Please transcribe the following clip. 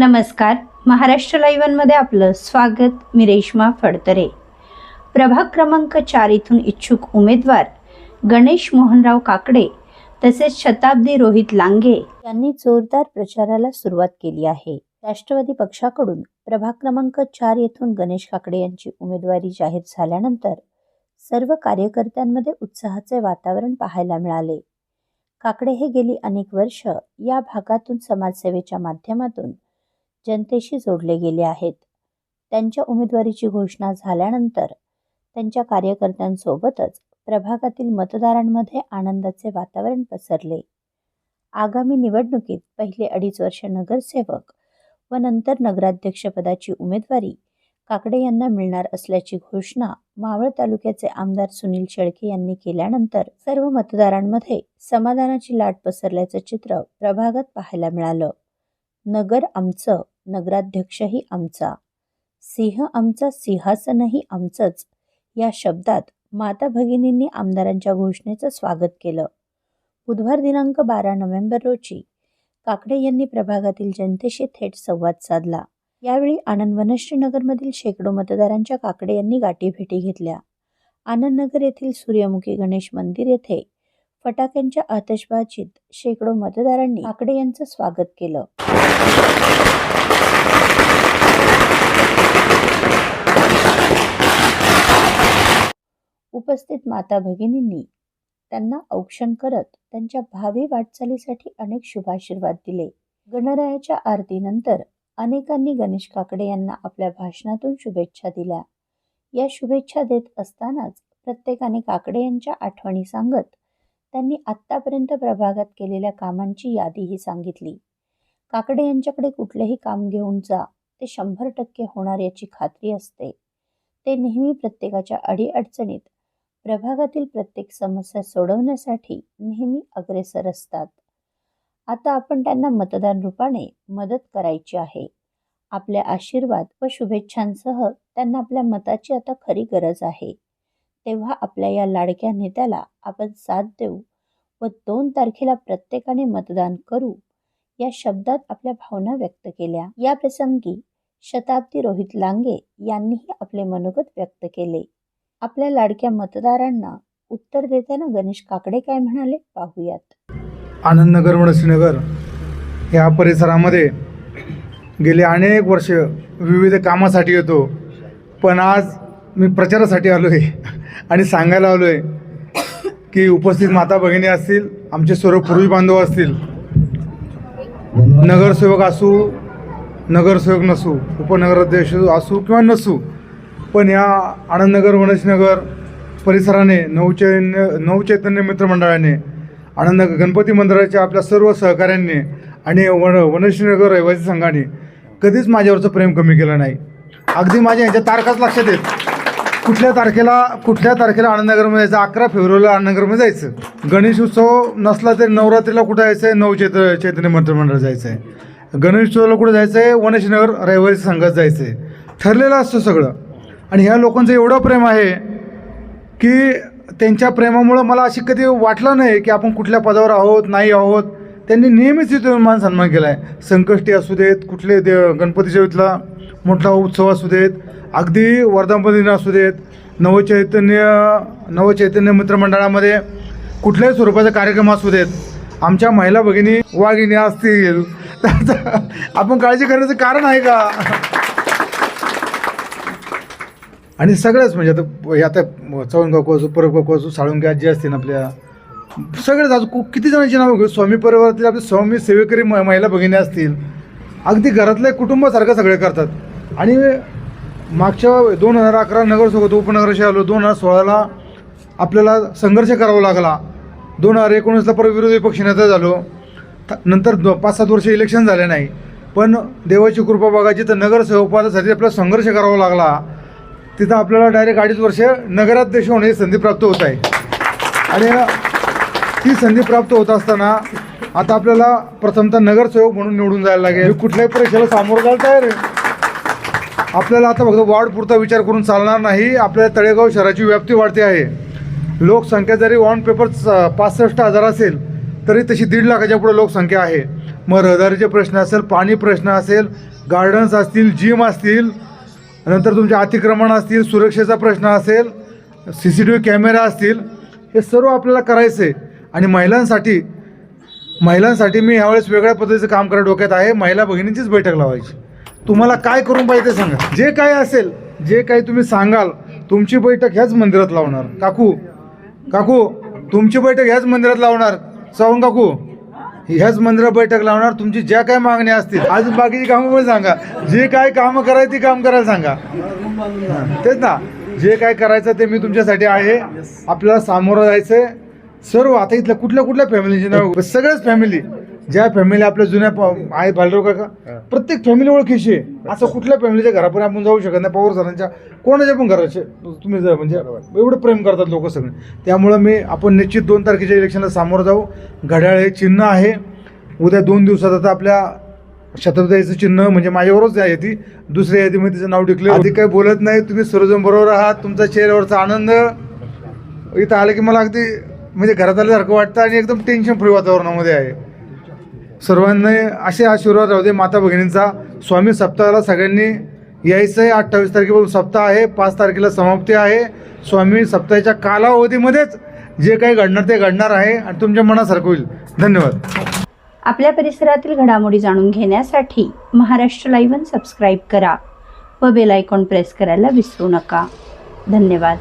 नमस्कार. महाराष्ट्र लाईव्हनमध्ये आपलं स्वागत. मी रेश्मा फडतरे. प्रभाग क्रमांक चार इथून इच्छुक उमेदवार गणेश मोहनराव काकडे तसेच शताब्दी रोहित लांगे यांनी जोरदार प्रचाराला सुरुवात केली आहे. राष्ट्रवादी पक्षाकडून प्रभाग क्रमांक चार येथून गणेश काकडे यांची उमेदवारी जाहीर झाल्यानंतर सर्व कार्यकर्त्यांमध्ये उत्साहाचे वातावरण पाहायला मिळाले. काकडे हे गेली अनेक वर्ष या भागातून समाजसेवेच्या माध्यमातून जनतेशी जोडले गेले आहेत. त्यांच्या उमेदवारीची घोषणा झाल्यानंतर त्यांच्या कार्यकर्त्यांसोबतच प्रभागातील मतदारांमध्ये आनंदाचे वातावरण पसरले. आगामी निवडणुकीत पहिले अडीच वर्ष नगरसेवक व नंतर नगराध्यक्षपदाची उमेदवारी काकडे यांना मिळणार असल्याची घोषणा मावळ तालुक्याचे आमदार सुनील शेळके यांनी केल्यानंतर सर्व मतदारांमध्ये समाधानाची लाट पसरल्याचं चित्र प्रभागात पाहायला मिळालं. नगर आमचं नगराध्यक्षही आमचा. सिंह आमचा सिंहासनही आमचंच. या शब्दात माता भगिनींनी आमदारांच्या घोषणेचं स्वागत केलं. बुधवार दिनांक बारा नोव्हेंबर रोजी काकडे यांनी प्रभागातील जनतेशी थेट संवाद साधला. यावेळी आनंद वनश्रीनगरमधील शेकडो मतदारांच्या काकडे यांनी गाठीभेटी घेतल्या. आनंदनगर येथील सूर्यमुखी गणेश मंदिर येथे फटाक्यांच्या आतषबाजीत शेकडो मतदारांनी काकडे यांचं स्वागत केलं. उपस्थित माता भगिनींनी त्यांना औक्षण करत त्यांच्या भावी वाटचालीसाठी अनेक शुभाशीर्वाद दिले. गणरायाच्या आरतीनंतर अनेकांनी गणेश काकडे यांना आपल्या भाषणातून शुभेच्छा दिल्या. या शुभेच्छा देत असतानाच प्रत्येकाने काकडे यांच्या आठवणी सांगत त्यांनी आत्तापर्यंत प्रभागात केलेल्या कामांची यादीही सांगितली. काकडे यांच्याकडे कुठलेही काम घेऊन जा ते शंभर टक्के होणार याची खात्री असते. ते नेहमी प्रत्येकाच्या अडीअडचणीत प्रभागातील प्रत्येक समस्या सोडवण्यासाठी नेहमी अग्रेसर असतात. आता आपण त्यांना मतदान रूपाने मदत करायची आहे. आपल्या आशीर्वाद व शुभेच्छांसह त्यांना आपल्या मताची आता खरी गरज आहे. तेव्हा आपल्या या लाडक्या नेत्याला आपण साथ देऊ व दोन तारखेला प्रत्येकाने मतदान करू या शब्दात आपल्या भावना व्यक्त केल्या. या प्रसंगी शताब्दी रोहित लांगे यांनीही आपले मनोगत व्यक्त केले. आपल्या लाडक्या मतदारांना उत्तर देताना गणेश काकडे काय म्हणाले? पाहूयात. आनंदनगर वणसीनगर या परिसरामध्ये गेले अनेक वर्ष विविध कामासाठी येतो. पण आज मी प्रचारासाठी आलो आहे आणि सांगायला आलो आहे की उपस्थित माता भगिनी असतील आमचे सर्व पूर्वी बांधव असतील नगरसेवक असू नगरसेवक नसू उपनगराध्यक्ष असू किंवा नसू पण या आनंदनगर वणसनगर परिसराने नवचैन्य नवचैतन्य मित्रमंडळाने आनंद गणपती मंदिराच्या आपल्या सर्व सहकाऱ्यांनी आणि वन वनश्रीनगर रहिवासी संघाने कधीच माझ्यावरचं प्रेम कमी केलं नाही. अगदी माझ्या ह्याच्या तारखाच लक्षात येत. कुठल्या तारखेला कुठल्या तारखेला आनंदनगरमध्ये जायचं? अकरा फेब्रुवारीला आनंदनगरमध्ये जायचं. गणेश उत्सव नसला तरी नवरात्रीला कुठं जायचं आहे नवचैत चैतन्य मंत्रिमंडळ जायचं आहे गणेश उत्सवाला कुठं जायचं आहे वनशनगर रहिवासी संघात जायचं आहे ठरलेलं असतं सगळं. आणि ह्या लोकांचं एवढं प्रेम आहे की त्यांच्या प्रेमामुळं मला अशी कधी वाटलं नाही की आपण कुठल्या पदावर आहोत नाही आहोत. त्यांनी नेहमीच इथे मान सन्मान केला आहे संकष्टी असू देत कुठले दे गणपती चौथला मोठा उत्सव असू देत अगदी वर्धापन असू देत नवचैतन्य नवचैतन्य मित्रमंडळामध्ये कुठल्याही स्वरूपाचा कार्यक्रम असू देत आमच्या महिला भगिनी वाघिणी असतील. आपण काळजी करण्याचं कारण आहे का? आणि सगळ्याच म्हणजे आता आता चवणगाव कोसू परबगाव कोसू साळुंगे जे असतील आपल्या. सगळेच आज किती जणांची नावं घेऊ? स्वामी परिवारातील आपले स्वामी सेवेकरी म- महिला भगिनी असतील. अगदी घरातल्या कुटुंबासारखं सगळे करतात. आणि मागच्या दोन हजार अकरा नगरसोबत उपनगराशी आलो दोन हजार सोळाला आपल्याला संघर्ष करावा लागला. दोन हजार एकोणीसला परत विरोधी पक्षनेता झालो. नंतर दो पाच सात वर्ष इलेक्शन झाले नाही. पण देवाची कृपा बघायची तर नगरसेवक पदासाठी आपल्याला संघर्ष करावा लागला. तिथं आपल्याला डायरेक्ट अडीच वर्ष नगराध्यक्ष होण्याची संधी प्राप्त होत आहे. आणि ती संधी प्राप्त होत असताना आता आपल्याला प्रथमतः नगरसेवक म्हणून निवडून जायला लागेल. कुठल्याही परीक्षेला सामोरं जायला तयार आहे. आपल्याला आता फक्त वॉर्ड पुरता विचार करून चालणार नाही. आपल्या तळेगाव शहराची व्याप्ती वाढते आहे. लोकसंख्या जरी ऑन पेपर पासष्ट हजार असेल तरी तशी दीड लाखाच्या पुढे लोकसंख्या आहे. मग रहदारीचे प्रश्न असेल पाणी प्रश्न असेल गार्डन्स असतील जिम असतील नंतर तुमचे अतिक्रमण असतील सुरक्षेचा प्रश्न असेल C C T V camera असतील हे सर्व आपल्याला करायचं. आहे आणि महिलांसाठी महिलांसाठी मी यावेळेस वेगळ्या पद्धतीचं काम करायला डोक्यात आहे. महिला भगिनींचीच बैठक लावायची. तुम्हाला काय करून पाहिजे ते सांगा. जे काय असेल जे काही तुम्ही सांगाल तुमची बैठक ह्याच मंदिरात लावणार. काकू काकू तुमची बैठक ह्याच मंदिरात लावणार. सावंग काकू ह्याच मंदिरात बैठक लावणार तुमची ज्या काय मागण्या असतील अजून बाकीची कामं पण सांगा. जे काय कामं करायची ती काम करायला सांगा. तेच ना जे काय करायचं ते मी तुमच्यासाठी आहे. आपल्याला सामोरं जायचंय. सर्व आता इथल्या कुठल्या कुठल्या फॅमिलीचे नाव सगळ्याच फॅमिली ज्या फॅमिली आपल्या जुन्या प- आहे बालराव काका प्रत्येक फॅमिली ओळखीची आहे. असं कुठल्या फॅमिलीच्या घरापर्यंत आपण जाऊ शकत नाही. पवार सरांच्या कोणाच्या पण घराचे तुम्ही जर म्हणजे एवढं प्रेम करतात लोक सगळे. त्यामुळं मी आपण निश्चित दोन तारखेच्या इलेक्शनला सामोरं जाऊ. घड्याळ हे चिन्ह आहे. उद्या दोन दिवसात आता आपल्या शताब्दीचं चिन्ह म्हणजे माझ्यावरच आहे ती. दुसऱ्या यादीमध्ये तिचं नाव टिकलं आधी काही बोलत नाही. तुम्ही सर्वजण बरोबर आहात. तुमचा चेहऱ्यावरचा आनंद इथं आलं की मला अगदी म्हणजे घरात आल्यासारखं वाटतं आणि एकदम टेन्शन फ्री वातावरणामध्ये आहे. सर्वांनी असे आशीर्वाद राहू दे माता भगिनींचा स्वामी सप्ताहाला सगळ्यांनी यायचं आहे अठ्ठावीस तारखेपासून सप्ताह आहे. पाच तारखेला समाप्ती आहे. स्वामी सप्ताहाच्या कालावधीमध्येच जे काही घडणार ते घडणार आहे आणि तुमच्या मनासारखं होईल. धन्यवाद. आपल्या परिसरातील घडामोडी जाणून घेण्यासाठी महाराष्ट्र लाईव्ह सबस्क्राईब करा व बेल आयकॉन प्रेस करायला विसरू नका. धन्यवाद.